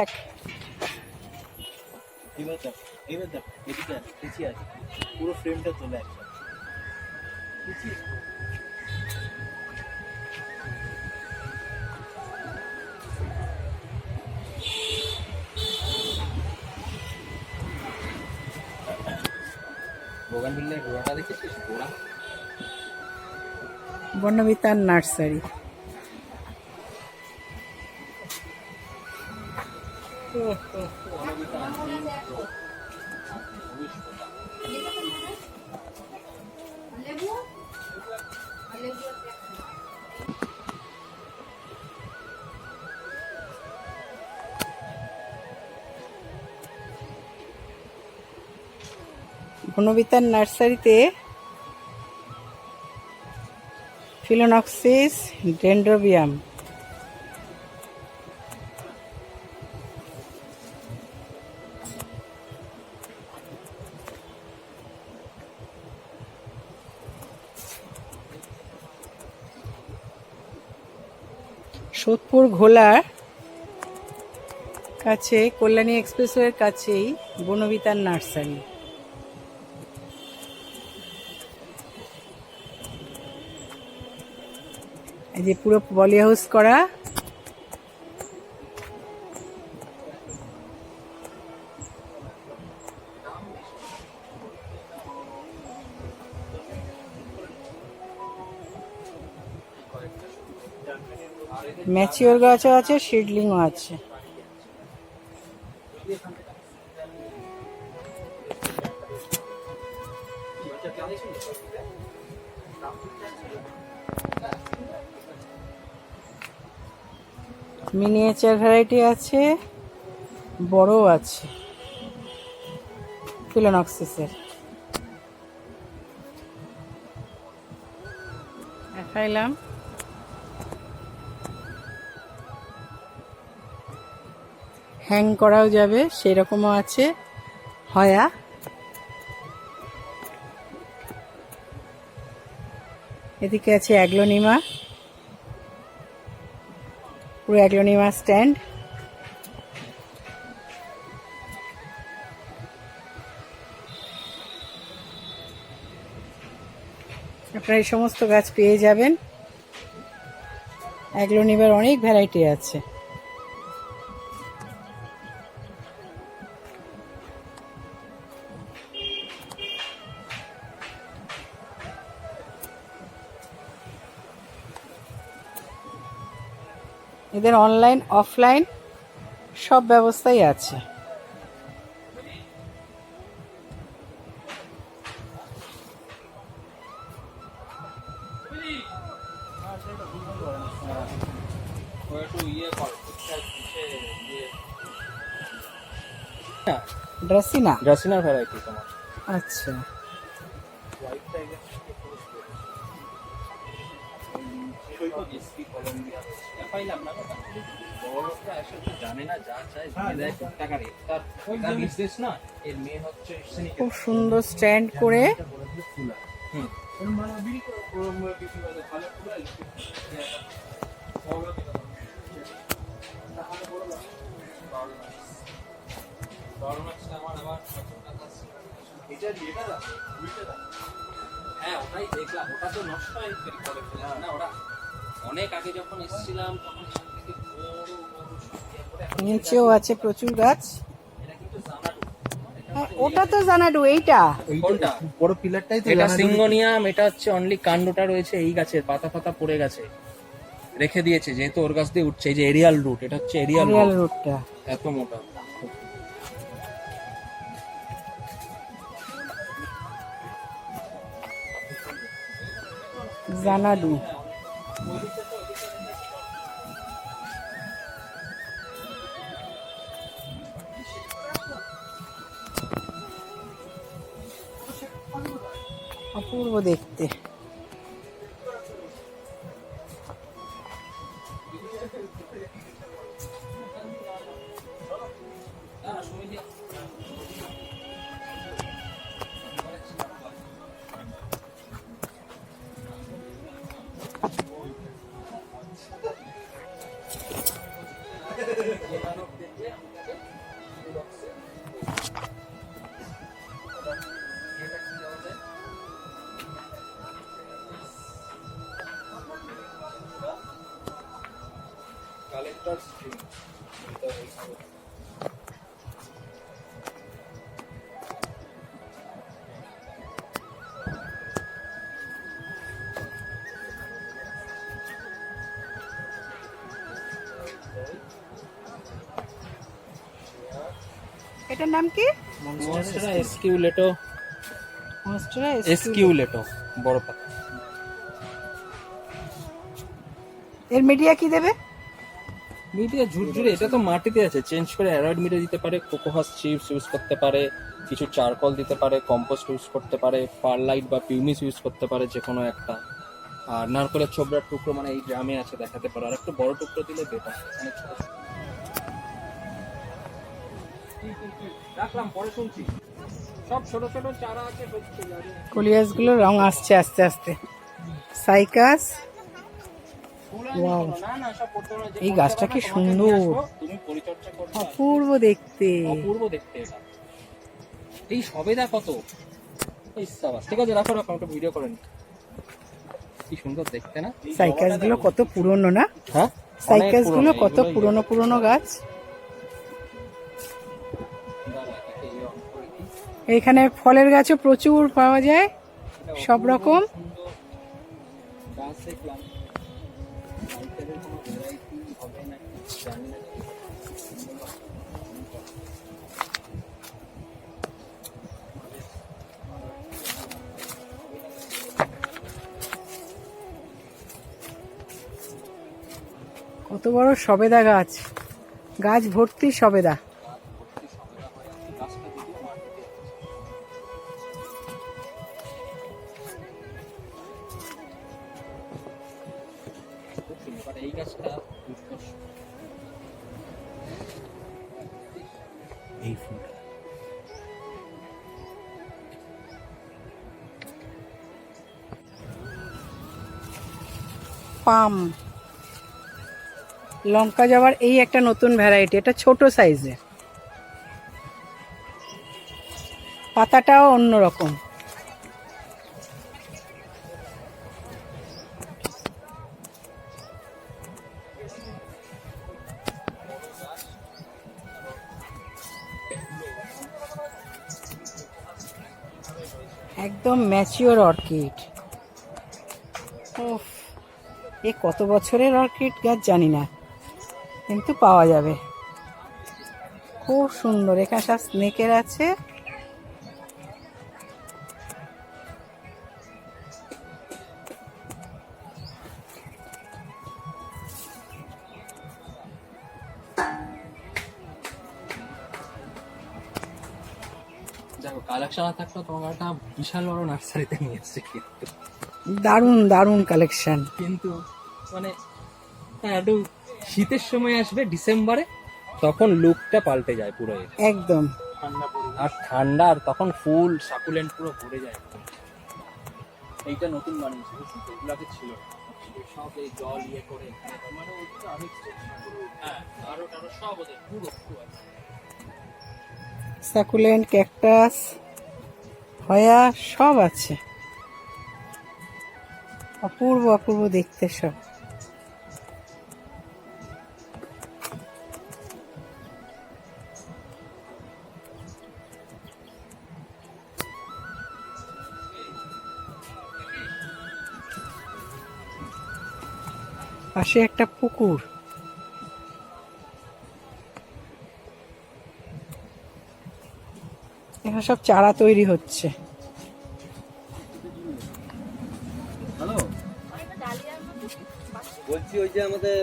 দেখ। এবার দেখ এবার দেখ এদিকে আছে পিছিয়ে আছে পুরো ফ্রেমটা তোলে পিছিয়ে বর্ণবিতার নার্সারি। বনবিতার নার্সারিতে ফিলোনক্সিস ডেন্ড্রোবিয়াম। সোদপুর ঘোলার কাছে কল্যাণী এক্সপ্রেসওয়ের কাছেই বনবিতার নার্সারি। এই যে পুরো পলি হাউস করা ম্যাচিওর গাছও আছে সিডলিংও আছে। মিনিয়েচার ভ্যারাইটি আছে বড়ও আছে ফিলোনক্সিসের। দেখাইলাম। হ্যাং করাও যাবে সেই রকমও আছে। হয়া। এদিকে আছে অ্যাগ্লোনিমা। পুরো অ্যাগ্লোনিমা স্ট্যান্ড। আপনারা এই সমস্ত গাছ পেয়ে যাবেন। অ্যাগ্লোনিমার অনেক ভ্যারাইটি আছে। এদের অনলাইন অফলাইন সব ব্যবস্থাই আছে। ইয়ে ড্রেসিনা? ড্রাসিনার ভ্যারাইটি তোমার। আচ্ছা। পাইলাম না কথা। আসলে জানে না যা চায় দিয়ে দেয় টাকা রেট তার এটা না এর মেয়ে হচ্ছে খুব সুন্দর স্ট্যান্ড করে হুম। বড় মাছ আমার আবার এটা এটা হ্যাঁ ওটাই দেখলাম। ওটা তো নষ্ট হয়ে। করে ফেলেছে না ওরা অনেক আগে যখন এসেছিলাম তখন ইয়ে নিচেও আছে। প্রচুর গাছ। এটা কিন্তু জানাডু। হ্যাঁ, ওটা তো জানাডু এইটা। বড় পিলারটাই তো এটা সিঙ্গোনিয়াম এটা হচ্ছে অনলি কাণ্ডটা রয়েছে এই গাছের পাতা পাতা পড়ে গেছে। রেখে দিয়েছে যেহেতু ওর গাছ দিয়ে উঠছে এই যে এরিয়াল রুট এটা হচ্ছে এরিয়াল রিয়াল রুটটা এত মোটা। জানাডু। অপূর্ব দেখতে। এটার নাম কি? মনস্টেরা এসকিউলেটো। মনস্টেরা এসকিউলেটো বড় পাতা। এর মিডিয়া কি দেবে? মিডিয়া ঝুরঝুরে, এটা তো মাটিতে আছে। চেঞ্জ করে অ্যারয়েড মিডিয়া দিতে পারে, কোকোহাস চিপস ইউজ করতে পারে, কিছু চারকল দিতে পারে, কম্পোস্ট ইউজ করতে পারে পারলাইট বা পিউমিস ইউজ করতে পারে যে কোনো একটা। আর নারকলের ছোবড়ার টুকরো মানে এই গ্রামে আছে, দেখাতে পারো। আর একটু বড় টুকরো দিলে বেটার অনেক। রাখলাম, পরে শুনছি। সব ছোট ছোট চারা আছে, হচ্ছে কলিয়াসগুলো রং আসছে আস্তে আস্তে। সাইকাস এই গাছটা কি সুন্দর। অপূর্ব দেখতে। অপূর্ব দেখতে এই সবেদা কত? ঠিক আছে রাখো রাখো একটা ভিডিও করে নি কি সুন্দর দেখতে না? সাইকাসগুলো কত পুরনো না? হ্যাঁ? সাইকাসগুলো কত পুরনো পুরনো গাছ? এখানে ফলের গাছও প্রচুর পাওয়া যায় সব রকম। গাছ দেখলাম। কত বড় সবেদা গাছ। গাছ ভর্তি সবেদা। পাম লঙ্কা জবার এই একটা নতুন ভ্যারাইটি এটা ছোট সাইজের পাতাটাও অন্যরকম। একদম ম্যাচিওর অর্কিড উফ। এ কত বছরের অর্কিড গাছ জানি না, কিন্তু পাওয়া যাবে। খুব সুন্দর এখানে সব স্নেকের আছে। দেখো কালেকশন না তোমার একটা বিশাল বড় নার্সারিতে নিয়ে এসছে। কিন্তু দারুণ দারুণ কালেকশন কিন্তু মানে হ্যাঁ একটু শীতের সময় আসবে ডিসেম্বরে তখন লুকটা পাল্টে যায় পুরো একদম। আর ঠান্ডা আর তখন ফুল সাকুলেন্ট পুরো ভরে যায় এইটা নতুন বানিয়েছে ছিল সব এই জল ইয়ে করে মানে আমি হ্যাঁ আরও টারো সব ওদের পুরো পুরো সাকুলেন্ট ক্যাকটাস হয়া সব আছে। অপূর্ব অপূর্ব দেখতে সব। পাশে একটা পুকুর। এখানে সব চারা তৈরি হচ্ছে। যে আমাদের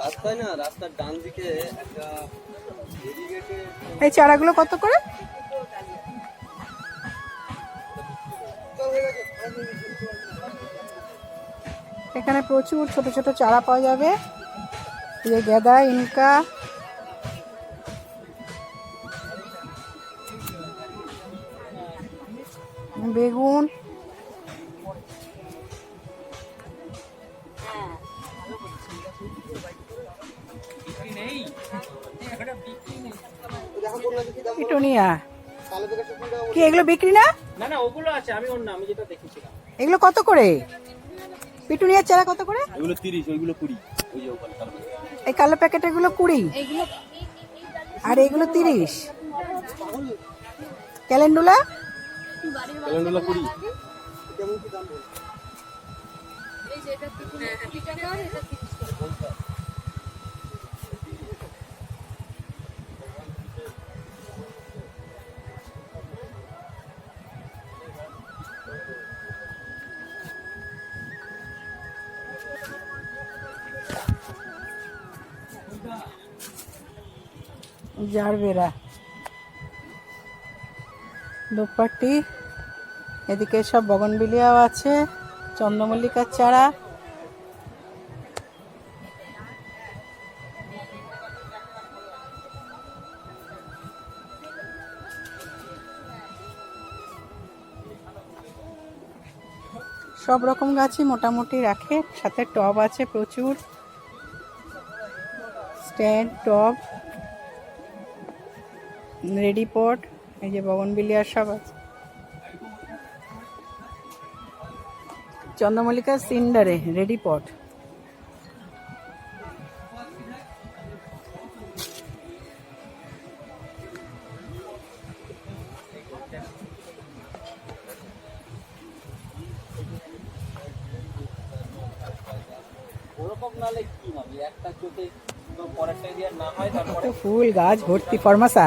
রাস্তা রাস্তায় না, রাস্তার ডান দিকে একটা এই চারাগুলো কত করে? এখানে প্রচুর ছোট ছোট চারা পাওয়া যাবে। এই গেদা, ইনকা পিটুনিয়া কি এগুলো বিক্রি না? না না ওগুলো আছে আমি না আমি যেটা দেখেছিলাম। এগুলো কত করে? পিটুনিয়ার চারা কত করে? ওইগুলো তিরিশ ওইগুলো কুড়ি ওই যে ওখানে কালো এই কালো প্যাকেট এগুলো কুড়ি? আর এগুলো তিরিশ? ক্যালেন্ডুলা? ক্যালেন্ডুলা কুড়ি। এই যে এটা কুড়ি টাকা এটা তিরিশ টাকা। জারবেরা দোপাট্টি, এদিকে সব বগনবিলিয়াও আছে চন্দ্রমল্লিকার চারা। সব রকম গাছই মোটামুটি রাখে, সাথে টব আছে প্রচুর। স্ট্যান্ড, টব। রেডি পট এই যে বগনবিলিয়ার সব আছে। চন্দ্রমল্লিকা সিন্ডারে রেডি পট। ফুল গাছ ভর্তি ফরমাসা।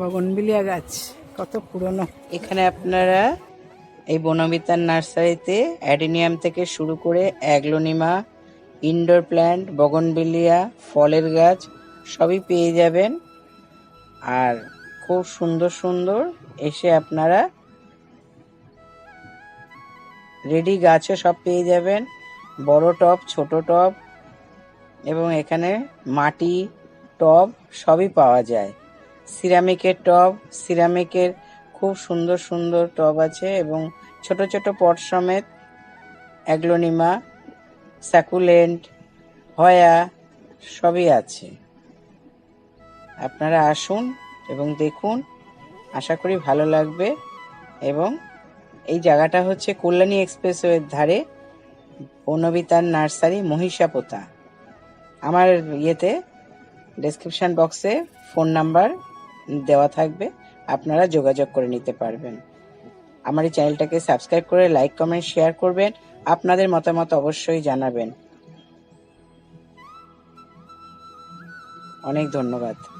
বগনবিলিয়া গাছ, কত পুরনো। এখানে আপনারা এই বনবিতার নার্সারিতে অ্যাডিনিয়াম থেকে শুরু করে অ্যাগ্লোনিমা, ইনডোর প্ল্যান্ট, বগনবিলিয়া, ফলের গাছ, সবই পেয়ে যাবেন। আর খুব সুন্দর সুন্দর এসে আপনারা রেডি গাছও সব পেয়ে যাবেন। বড় টব, ছোট টব এবং এখানে মাটি, টব সবই পাওয়া যায়। সিরামিকের টব, সিরামিকের খুব সুন্দর সুন্দর টব আছে এবং ছোট ছোট পট সমেত অ্যাগ্লোনিমা স্যাকুলেন্ট হয়া সবই আছে। আপনারা আসুন এবং দেখুন, আশা করি ভালো লাগবে এবং এই জায়গাটা হচ্ছে কল্যাণী এক্সপ্রেসওয়ের ধারে বনবিতার নার্সারি মহিষাপোতা। আমার ইয়েতে ডেসক্রিপশন বক্সে ফোন নাম্বার দেওয়া থাকবে, আপনারা যোগাযোগ করে নিতে পারবেন। আমার এই চ্যানেলটাকে সাবস্ক্রাইব করে লাইক, কমেন্ট, শেয়ার করবেন। আপনাদের মতামত অবশ্যই জানাবেন। অনেক ধন্যবাদ।